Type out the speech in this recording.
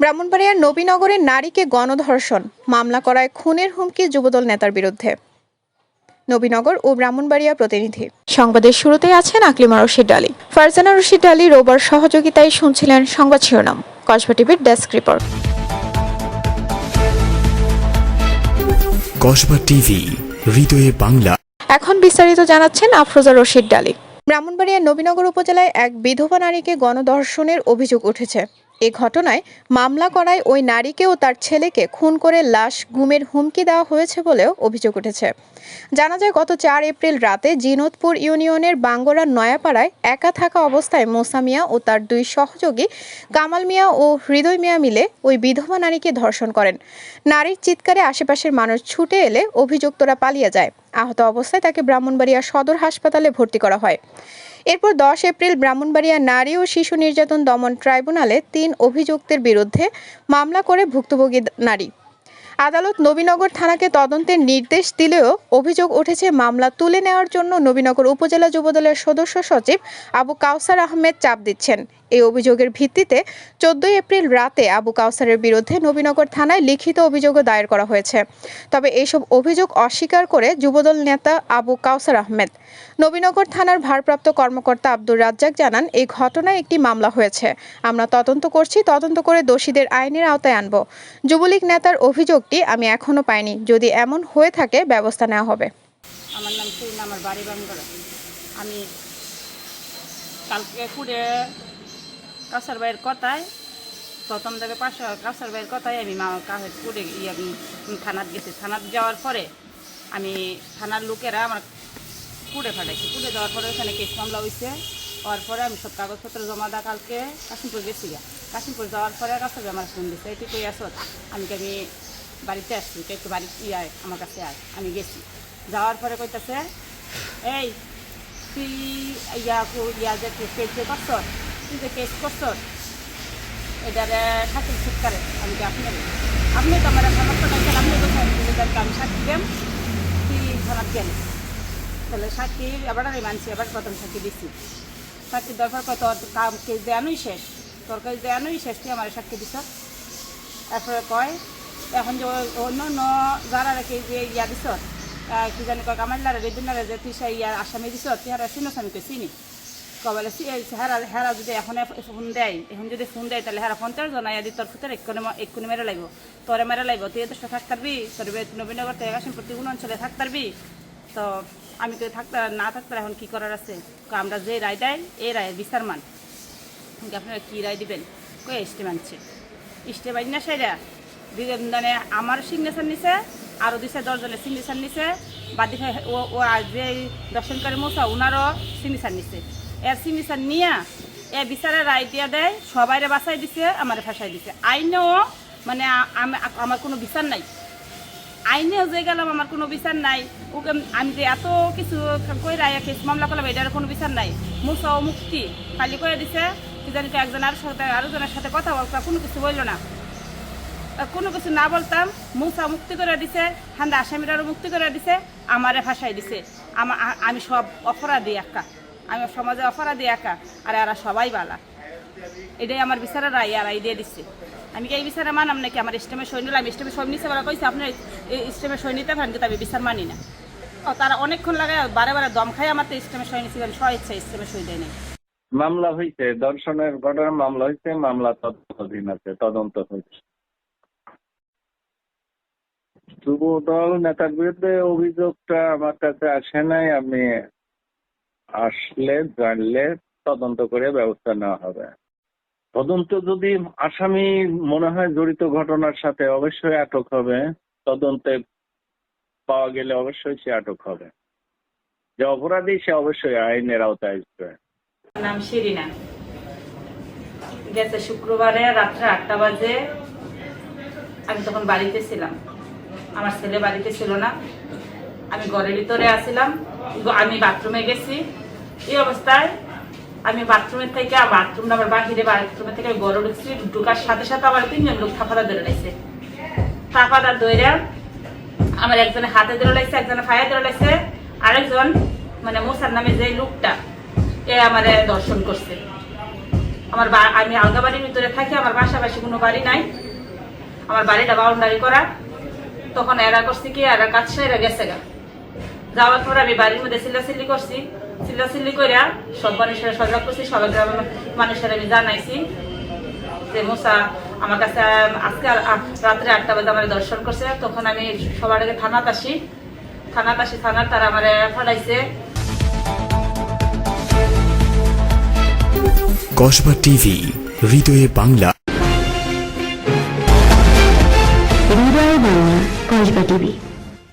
ব্রাহ্মণবাড়িয়ার নবীনগরে নারীকে গণধর্ষণ মামলা করায় খুনের হুমকি যুবদল নেতার বিরুদ্ধে। নবীনগর ও ব্রাহ্মণবাড়িয়া প্রতিনিধি। সংবাদের শুরুতে আছেন আকলিমা রশিদ ডালি ফারজানা রশিদ ডালি রোবার সহযোগিতায় শুনছিলেন সংবাদ শিরোনাম। কসবা টিভির ডেস্ক রিপোর্ট। কসবা টিভি হৃদয়ে বাংলা। এখন বিস্তারিত জানাচ্ছেন আফরোজা রশিদ ডালি ব্রাহ্মণবাড়িয়ার নবীনগর উপজেলায় এক বিধবা নারীকে গণধর্ষণের অভিযোগ উঠেছে। এ ঘটনায় মামলা করায় ওই নারীকে ও তার ছেলেকে খুন করে লাশ গুমের হুমকি দেওয়া হয়েছে বলেও অভিযোগ উঠেছে। জানা যায়, গত চার এপ্রিল রাতে জিনতপুর ইউনিয়নের বাঙ্গরার নয়াপাড়ায় একা থাকা অবস্থায় মোসা মিয়া ও তার দুই সহযোগী কামাল মিয়া ও হৃদয় মিয়া মিলে ওই বিধবা নারীকে ধর্ষণ করেন। নারীর চিৎকারে আশেপাশের মানুষ ছুটে এলে অভিযুক্তরা পালিয়ে যায়। আহত অবস্থায় তাকে ব্রাহ্মণবাড়িয়া সদর হাসপাতালে ভর্তি করা হয়। এরপর দশ এপ্রিল ব্রাহ্মণবাড়িয়া নারী ও শিশু নির্যাতন দমন ট্রাইব্যুনালে তিন অভিযুক্তের বিরুদ্ধে মামলা করে ভুক্তভোগী নারী। আদালত নবীনগর থানাকে তদন্তের নির্দেশ দিলেও অভিযোগ উঠেছে মামলা তুলে নেওয়ার জন্য নবীনগর উপজেলা যুবদলের সদস্য সচিব আবু কাউসার আহমেদ চাপ দিচ্ছেন। এই অভিযোগের ভিত্তিতে চোদ্দই এপ্রিল রাতে আবু কাউসারের বিরুদ্ধে নবীনগর থানায় লিখিত অভিযোগও দায়ের করা হয়েছে। তবে এইসব অভিযোগ অস্বীকার করে যুবদল নেতা আবু কাউসার আহমেদ। নবীনগর থানার ভারপ্রাপ্ত কর্মকর্তা আব্দুর রাজ্জাক জানান, এই ঘটনায় একটি মামলা হয়েছে। আমরা তদন্ত করছি, তদন্ত করে দোষীদের আইনের আওতায় আনব। যুবলীগ নেতার অভিযোগটি আমি এখনও পাইনি। যদি এমন হয়ে থাকে ব্যবস্থা নেওয়া হবে। আমার নাম সুইন আমার বাড়ি বামগড়া। আমি কালকে কুড়ে কাছার ভাইয়ের কথায় প্রথম থেকে পাশে কাছার ভাইয়ের কথায় আমি মা কাছে কুড়ে উম, থানাত গেছি। থানাত যাওয়ার পরে আমি থানার লোকেরা আমার কুড়ে ফাটাইছি। কুড়ে যাওয়ার পরে ওখানে কেস মামলা হয়েছে হওয়ার পরে আমি সব কাগজপত্র জমা দেওয়া কালকে কাশিমপুর গেছি কাশিমপুর যাওয়ার পরে কাছে আমার ফোন দিচ্ছে এটি কই আসো আমি আমি বাড়িতে আসছি একটু বাড়ি ইয়ে আয়, আমার কাছে আয়। আমি গেছি। যাওয়ার পরে কইতাছে, এই, তুই ইয়া ইয়া যে কেস যে করছ, তুই যে কেস করছ, এটারে ঠিক করে, আমি কি আপনি আপনি তো আমার সমস্ত টাইকেন আপনি তুই আমি সাক্ষী দেন তুই থানাত গেলি তাহলে সাক্ষী এবার আমি মানছি এবার প্রথম সাক্ষী দিচ্ছি সাক্ষী দরকার কত কাম, কেস দেয়ানোই শেষ, তোর কেস দেয়ানোই শেষ, তুই আমার সাক্ষী দিছ। তারপরে কয় এখন যে অন্য অন্য যারা রেখে যে ইয়া দিছ কি জানি কয় কামাইলারে বেদিনারে যে তুই সেই ইয়ার আসামি দিছ তুই হারা চিনো। স্বামীকে চিনি কবলে হেরা হেরা যদি এখন ফোন দেয়, এখন যদি ফোন দেয়, তাহলে হেরা ফোন তেরো জনা ইয়াদি তোর ফুটের এক্ষুনি এক্ষুনি মেরে লাগবো। তোরে মেরে লাগবো, তুই এদেশটা থাকতে পারবি তোর নবীনগর থেকে কাশিমপুর কোন অঞ্চলে থাকতে পারবি তো আমি তো থাকতে না থাকতে এখন কি করার আছে? আমরা যে রায় দেয় এই রায়ের বিচার মান আপনারা কী রায় দিবেন? কই স্টে মানছে স্টে বাই না সেরা মানে আমার সিগনেচার নিছে আরও দিছে দশজনের সিগনেচার নিছে। বা ও ও যে দর্শনকারী মশা ওনারও সিগনেচার নিছে। এর সিগনেচার নিয়ে এ বিচারে রায় দিয়া দেয়, সবাইরে বাঁচাই দিছে, আমারে ফাঁসাই দিছে। আইনেও মানে আমার কোনো বিচার নাই। আইনেও যে গেলাম, আমার কোনো বিচার নাই। ওকে, আমি যে এত কিছু কই রায় কেস মামলা করলাম, এটার কোনো বিচার নাই। মুসা ও মুক্তি খালি করে দিছে, কি জানি তো একজন আর সাথে, আরও জনের সাথে কথা বলতাম কোনো কিছু বলল না। কোনো কিছু না বলতাম, মুসা মুক্তি করে দিছে, হান্দা আসামিরারও মুক্তি করে দিছে, আমারে ভাষায় দিছে। আমা আমি সব অপরাধী একা। আমি সমাজে অপরাধী একা, আর এরা সবাই বালা। এটাই আমার বিচারের রায় আর দিয়ে দিচ্ছে আমি কি এই বিচারে মানাম নাকি? আমার ইস্টেমের সৈন্য আমি ইস্টেমের সৈন্য নিতে বলা কইছে আপনি এই ইস্টেমের সৈন্য নিতে পারেন কিন্তু আমি বিচার মানি না। ও, তারা অনেকক্ষণ লাগে বারে বারে দম খাই আমার তো ইস্টেমের সৈন্য ছিলেন স্ব ইচ্ছা ইস্টেমের সই দেয় নাই। মামলা হয়েছে দর্শনের ঘটনার মামলা হয়েছে মামলা তদন্তাধীন আছে, তদন্ত হয়েছে যুব দল নেতার বিরুদ্ধে অভিযোগটা আমার কাছে আসে নাই, আমি আসলে জানলে তদন্ত করে ব্যবস্থা নেওয়া হবে। তদন্ত যদি আসামি মনে হয় জড়িত ঘটনার সাথে অবশ্যই আটক হবে, তদন্তে পাওয়া গেলে অবশ্যই সে আটক হবে। যে অপরাধী সে অবশ্যই আইনের আওতায় আসবে। নাম শিরিনা। গেছে শুক্রবারে রাত্রে আটটা বাজে। আমি তখন বাড়িতে ছিলাম। আমার ছেলে বাড়িতে ছিল না। আমি ঘরের ভিতরে আসছিলাম গ- আমি বাথরুমে গেছি। এই অবস্থায় আমি বাথরুমের থেকে বাথরুম আমার বাহিরে, বাথরুমের থেকে গড়ে ঢুকছি। ঢুকার সাথে সাথে আবার তিনজন লোক থাপাদা ধরে লাগছে। থাপাদা ধরে আমার একজনে হাতে ধরে লাগছে, একজনে পায়ে ধরে লাগছে। আরেকজন মানে মোসার নামে যে লোকটা, এ আমার দর্শন করছে। আমার আমি আলগা বাড়ির ভিতরে থাকি, আমার পাশাপাশি কোনো বাড়ি নাই। আমার বাড়িটা বাউন্ডারি করা। তখন এরা করছি কি, এরা কাজ সেরা গেছে গা। যাওয়ার পর আমি বাড়ির মধ্যে চিল্লাচিল্লি করছি। চিল্লাচিল্লি কইরা সব মানুষেরা সজাগ করছি, সবাই গ্রামের মানুষের আমি জানাইছি যে, মুসা, আমার কাছে আজকে রাত্রে আটটা বাজে আমার দর্শন করছে। তখন আমি সবার আগে থানাত আসি। থানাত আসি, থানার তারা আমার ফলাইছে। কসবা টিভি, হৃদয়ে বাংলা। টিভি